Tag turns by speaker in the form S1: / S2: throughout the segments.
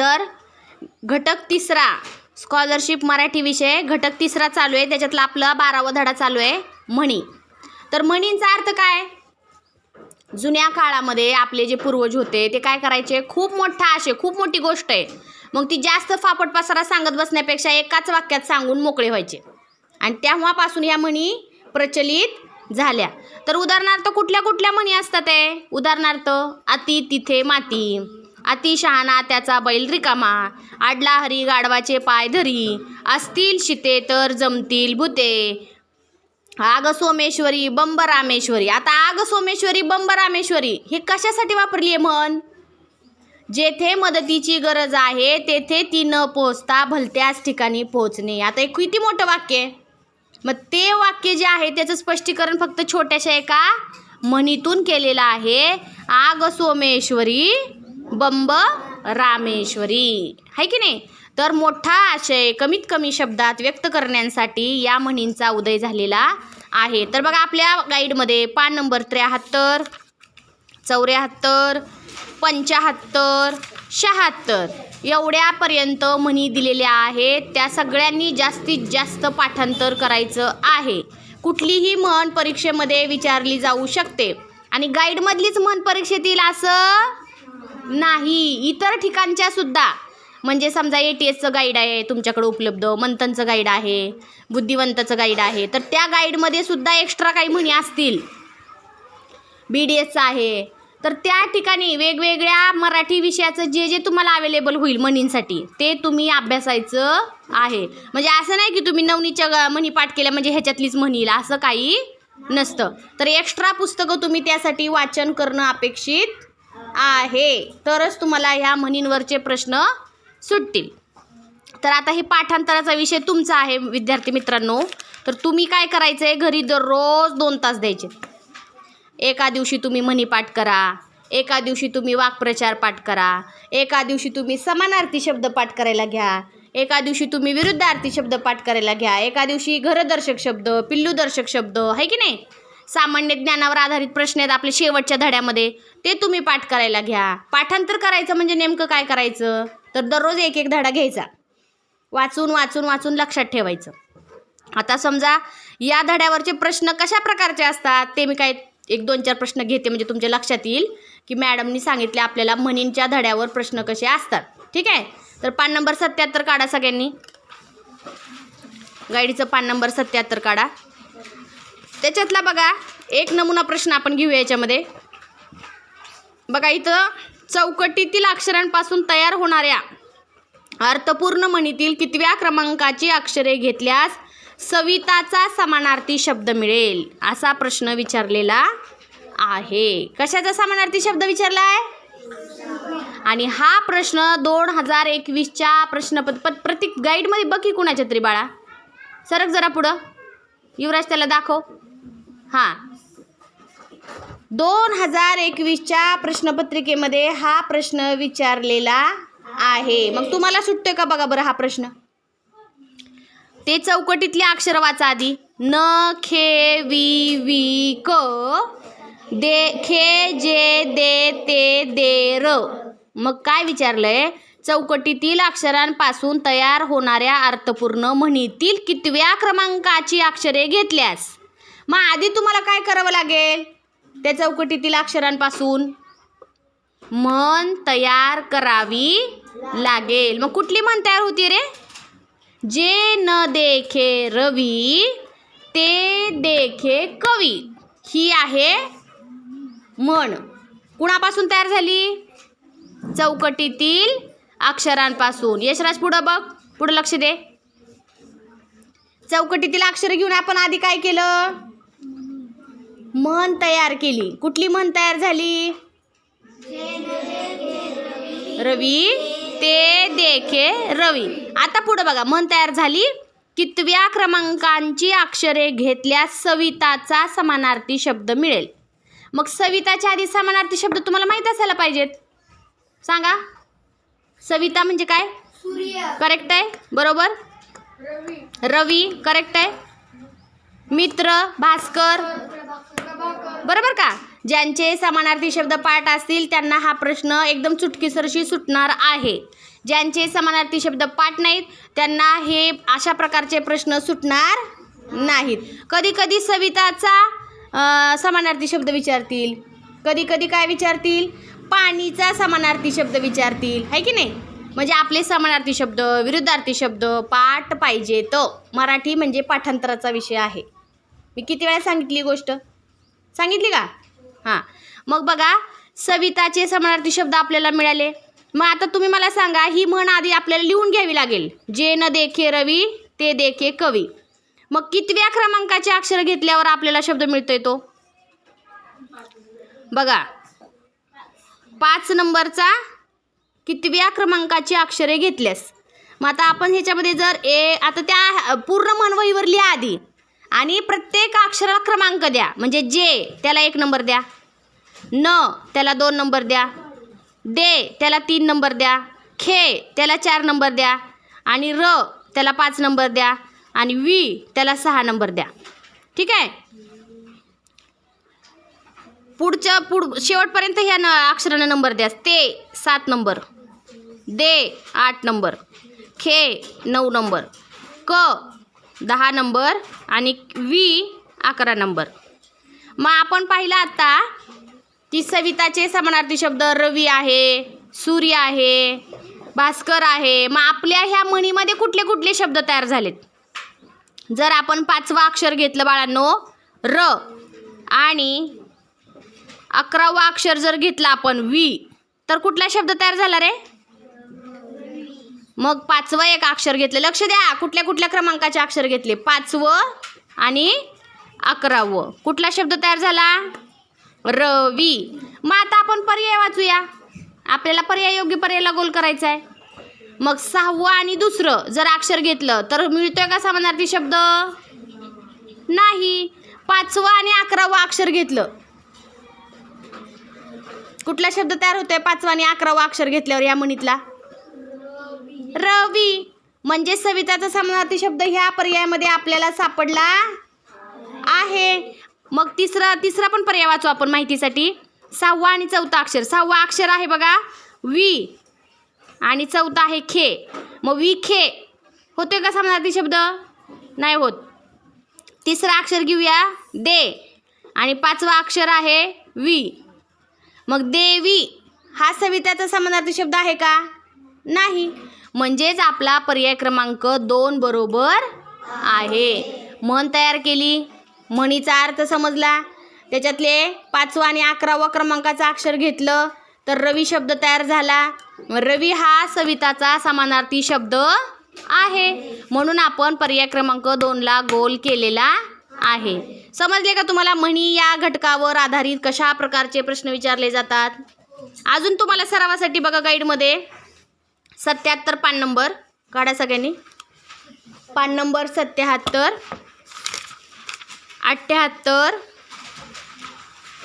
S1: तर घटक तिसरा स्कॉलरशिप मराठी विषय घटक तिसरा चालू आहे. त्याच्यातला आपला बारावा धडा चालू आहे म्हणी. तर म्हणींचा अर्थ काय? जुन्या काळामध्ये आपले जे पूर्वज होते ते काय करायचे? खूप मोठा आशय खूप मोठी गोष्ट आहे. मग ती जास्त फापट पसारा सांगत बसण्यापेक्षा एकाच वाक्यात सांगून मोकळे व्हायचे. आणि तेव्हापासून ह्या म्हणी प्रचलित झाल्या. तर उदाहरणार्थ कुठल्या कुठल्या म्हणी असतात आहे उदाहरणार्थ अति तिथे माती. अति शहाणा त्याचा बैल रिकामा. आडला हरी गाढवाचे पाय धरी. असतील शिते तर जमतील भूते आग सोमेश्वरी बंब रामेश्वरी आता आग सोमेश्वरी बंब रामेश्वरी हे कशासाठी वापरली आहे म्हण? जेथे मदतीची गरज आहे तेथे ती न पोचता भलत्याच ठिकाणी पोहोचणे आता एक किती मोठं वाक्य आहे? मग ते वाक्य जे आहे त्याचं स्पष्टीकरण फक्त छोट्याशा एका म्हणीतून केलेलं आहे. आग सोमेश्वरी बंब रामेश्वरी. आहे की नाही? तर मोठा आशय कमीत कमी शब्दात व्यक्त करण्यासाठी या म्हणींचा उदय झालेला आहे. तर बघा आपल्या गाईडमध्ये पान नंबर त्र्याहत्तर चौऱ्याहत्तर पंच्याहत्तर शहात्तर एवढ्यापर्यंत म्हणी दिलेल्या आहेत. त्या सगळ्यांनी जास्तीत जास्त पाठांतर करायचं आहे. कुठलीही म्हण परीक्षेमध्ये विचारली जाऊ शकते. आणि गाईडमधलीच म्हण परीक्षेतील असं नाही इतर ठिकाणच्या सुद्धा. म्हणजे समजा ए टी एसचं गाईड आहे तुमच्याकडे उपलब्ध मंथनचं गाईड आहे बुद्धिवंतचं गाईड आहे तर त्या गाईडमध्ये सुद्धा एक्स्ट्रा काही म्हणी असतील. बी डी एसचं आहे. तर त्या ठिकाणी वेगवेगळ्या मराठी विषयाचं जे जे तुम्हाला अवेलेबल होईल म्हणींसाठी ते तुम्ही अभ्यासायचं आहे. म्हणजे असं नाही की तुम्ही नवनीच्या म्हणी पाठ केल्या म्हणजे ह्याच्यातलीच म्हणील असं काही नसतं. तर एक्स्ट्रा पुस्तकं तुम्ही त्यासाठी वाचन करणं अपेक्षित आहे. तरच तुम्हाला ह्या म्हणींवरचे प्रश्न सुटतील. तर आता हे पाठांतराचा विषय तुमचा आहे विद्यार्थी मित्रांनो. तर तुम्ही काय करायचं आहे घरी दररोज दोन तास द्यायचे. एका दिवशी तुम्ही म्हणी पाठ करा एका दिवशी तुम्ही वाक्प्रचार पाठ करा एका दिवशी तुम्ही समानार्थी शब्द पाठ करायला घ्या एका दिवशी तुम्ही विरुद्धार्थी शब्द पाठ करायला घ्या एका दिवशी घरदर्शक शब्द पिल्लूदर्शक शब्द आहे की नाही? सामान्य ज्ञानावर आधारित प्रश्न आहेत आपल्या शेवटच्या धड्यामध्ये. ते तुम्ही पाठ करायला घ्या. पाठांतर करायचं म्हणजे नेमकं काय करायचं? तर दररोज एक एक धडा घ्यायचा. वाचून वाचून वाचून लक्षात ठेवायचं. आता समजा या धड्यावरचे प्रश्न कशा प्रकारचे असतात? ते मी काय एक दोन चार प्रश्न घेते म्हणजे तुमच्या लक्षात येईल की मॅडमनी सांगितले आपल्याला म्हणींच्या धड्यावर प्रश्न कसे असतात. ठीक आहे? तर पान नंबर सत्याहत्तर काढा सगळ्यांनी. गाईडीचं पान नंबर सत्याहत्तर काढा. त्याच्यातला बघा एक नमुना प्रश्न आपण घेऊया याच्यामध्ये. बघा इथं चौकटीतील अक्षरांपासून तयार होणाऱ्या अर्थपूर्ण म्हणीतील कितव्या क्रमांकाची अक्षरे घेतल्यास सविताचा समानार्थी शब्द मिळेल? असा प्रश्न विचारलेला आहे. कशाचा समानार्थी शब्द विचारला आहे आणि हा प्रश्न दोन हजार एकवीसच्या प्रश्नपत प प्रत्येक गाईडमध्ये बघ की कुणाच्या तरी बाळा. सरक जरा पुढं. युवराज त्याला दाखव. हां. दोन हजार एकवीसच्या प्रश्नपत्रिकेमध्ये हा प्रश्न विचारलेला आहे. मग तुम्हाला सुटतोय का बघा बरं हा प्रश्न? ते चौकटीतली अक्षर वाचा आधी. न खे वी वी क दे खे जे दे ते दे र. मग काय विचारलंय? चौकटीतील अक्षरांपासून तयार होणाऱ्या अर्थपूर्ण म्हणीतील कितव्या क्रमांकाची अक्षरे घेतल्यास? मग आधी तुम्हाला काय करावं लागेल? त्या चौकटीतील अक्षरांपासून. मन तयार करावी लागेल. मग कुठली मन तयार होती रे? जे न देखे रवी ते देखे कवी. ही आहे मन. कुणापासून तयार झाली? चौकटीतील अक्षरांपासून. यशराज पुढं बघ. पुढं लक्ष दे. चौकटीतील अक्षर घेऊन आपण आधी काय केलं? म्हण तयार केली. कुठली म्हण तयार झाली? रवी. ते देखे रवी. आता पुढं बघा. म्हण तयार झाली. कितव्या क्रमांकांची अक्षरे घेतल्यास सविताचा समानार्थी शब्द मिळेल. मग सविताच्या आधी समानार्थी शब्द तुम्हाला माहीत असायला पाहिजेत. सांगा. सविता म्हणजे काय? करेक्ट आहे? बरोबर? रवी. करेक्ट आहे? मित्र भास्कर. बरोबर का? ज्यांचे समानार्थी शब्द पाठ असतील त्यांना हा प्रश्न एकदम चुटकीसरशी सुटणार आहे. ज्यांचे समानार्थी शब्द पाठ नाहीत त्यांना हे अशा प्रकारचे प्रश्न सुटणार नाहीत. कधी कधी सविताचा समानार्थी शब्द विचारतील. कधी कधी काय विचारतील? पाणीचा समानार्थी शब्द विचारतील. आहे की नाही? म्हणजे आपले समानार्थी शब्द विरुद्धार्थी शब्द पाठ पाहिजे तो. मराठी म्हणजे पाठांतराचा विषय आहे. मी किती वेळा सांगितली गोष्ट? सांगितली का? हां. मग बघा सविताचे समानार्थी शब्द आपल्याला मिळाले. मग आता तुम्ही मला सांगा ही म्हण आधी आपल्याला लिहून घ्यावी लागेल. जे न देखे रवी ते देखे कवी. मग कितव्या क्रमांकाचे अक्षर घेतल्यावर आपल्याला शब्द मिळतोय तो? बघा. पाच नंबरचा कितव्या क्रमांकाची अक्षरे घेतल्यास? मग आता आपण ह्याच्यामध्ये जर ए आता त्या पूर्ण म्हणवहीवर लिहा आधी. आणि प्रत्येक अक्षराला क्रमांक द्या. म्हणजे जे त्याला एक नंबर द्या. न त्याला दोन नंबर द्या. दे त्याला तीन नंबर द्या. खे त्याला चार नंबर द्या. आणि र त्याला पाच नंबर द्या. आणि वी त्याला सहा नंबर द्या. ठीक आहे? पुढच्या पुढ शेवटपर्यंत ह्या न अक्षरानं नंबर द्या. ते सात नंबर. दे आठ नंबर. खे नऊ नंबर. क दहा नंबर आणि वी अकरा नंबर. मग आपण पाहिलं आता की सविताचे समानार्थी शब्द रवी आहे सूर्य आहे भास्कर आहे. मग आपल्या ह्या म्हणीमध्ये कुठले कुठले शब्द तयार झालेत? जर आपण पाचवा अक्षर घेतलं बाळांनो र. आणि अकरावा अक्षर जर घेतला आपण वी तर कुठला शब्द तयार झाला रे? मग पाचवं एक अक्षर घेतलं. लक्ष द्या कुठल्या कुठल्या क्रमांकाचे अक्षर घेतले? पाचवं आणि अकरावं. कुठला शब्द तयार झाला? रवी. मग आता आपण पर्याय वाचूया. आपल्याला पर्याय योग्य पर्यायला गोल करायचा आहे. मग सहावं आणि दुसरं जर अक्षर घेतलं तर मिळतोय का समानार्थी शब्द? नाही. पाचवं आणि अकरावं अक्षर घेतलं. कुठला शब्द तयार होतोय? पाचवा आणि अकरावा अक्षर घेतल्यावर या म्हणीतला रवी. म्हणजे सविताचा समानार्थी शब्द ह्या पर्यायामध्ये आपल्याला सापडला आहे. मग तिसरा तिसरा पण पर्याय वाचू आपण माहितीसाठी. सहावा आणि चौथा अक्षर. सहावा अक्षर आहे बघा वी. आणि चौथा आहे खे. मग वी खे. होतोय का समानार्थी शब्द नाही होत. तिसरा अक्षर घेऊया दे. आणि पाचवा अक्षर आहे वी. मग देवी. हा सविताचा समानार्थी शब्द आहे का? नाही. म्हणजेच आपला पर्याय क्रमांक दोन बरोबर आहे. म्हण तयार केली. म्हणीचा अर्थ समजला. त्याच्यातले पाचवा आणि अकरावा क्रमांकाचं अक्षर घेतलं तर रवी शब्द तयार झाला. रवी हा सविताचा समानार्थी शब्द आहे. म्हणून आपण पर्याय क्रमांक दोनला गोल केलेला आहे. समजले का तुम्हाला? म्हणी या घटकावर आधारित कशा प्रकारचे प्रश्न विचारले जातात? अजून तुम्हाला सरावासाठी बघा गाईडमध्ये सत्याहत्तर पान नंबर. काढा सगळ्यांनी. पान नंबर सत्याहत्तर अठ्ठ्याहत्तर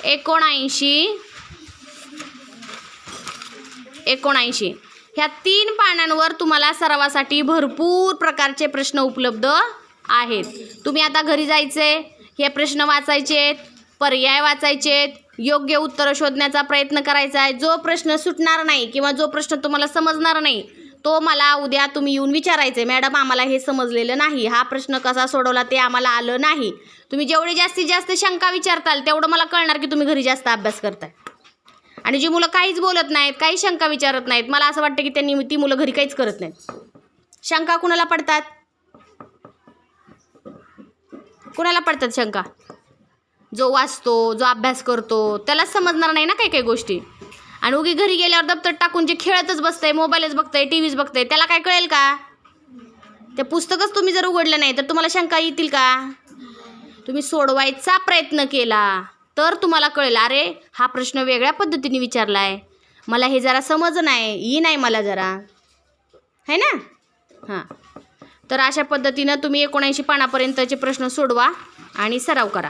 S1: एकोणऐंशी एकोणऐंशी. ह्या तीन पानांवर तुम्हाला सरावासाठी भरपूर प्रकारचे प्रश्न उपलब्ध आहेत. तुम्ही आता घरी जायचे हे प्रश्न वाचायचे आहेत. पर्याय वाचायचेत योग्य उत्तरं शोधण्याचा प्रयत्न करायचा आहे. जो प्रश्न सुटणार नाही किंवा जो प्रश्न तुम्हाला समजणार नाही तो मला उद्या तुम्ही येऊन विचारायचे मॅडम आम्हाला हे समजलेलं नाही. हा प्रश्न कसा सोडवला ते आम्हाला आलं नाही. तुम्ही जेवढे जास्तीत जास्त शंका विचारताल तेवढं मला कळणार की तुम्ही घरी जास्त अभ्यास करताय. आणि जी मुलं काहीच बोलत नाहीत काही शंका विचारत नाहीत मला असं वाटतं की त्यांनी ती मुलं घरी काहीच करत नाहीत. शंका कुणाला पडतात? कुणाला पडतात शंका? जो वाचतो जो अभ्यास करतो त्याला समजणार नाही ना काही काही गोष्टी. आणि उगी घरी गेल्यावर दप्तर टाकून जे खेळतच बसतंय मोबाईलच बघतंय टी व्हीच बघतंय त्याला काय कळेल का? ते पुस्तकच तुम्ही जर उघडलं नाही तर तुम्हाला शंका येतील का? तुम्ही सोडवायचा प्रयत्न केला तर तुम्हाला कळेल अरे हा प्रश्न वेगळ्या पद्धतीने विचारला आहे मला हे जरा समज नाही ही नाही मला जरा. है ना? हां. तर अशा पद्धतीनं तुम्ही एकोणऐंशी पानापर्यंतचे प्रश्न सोडवा आणि सराव करा.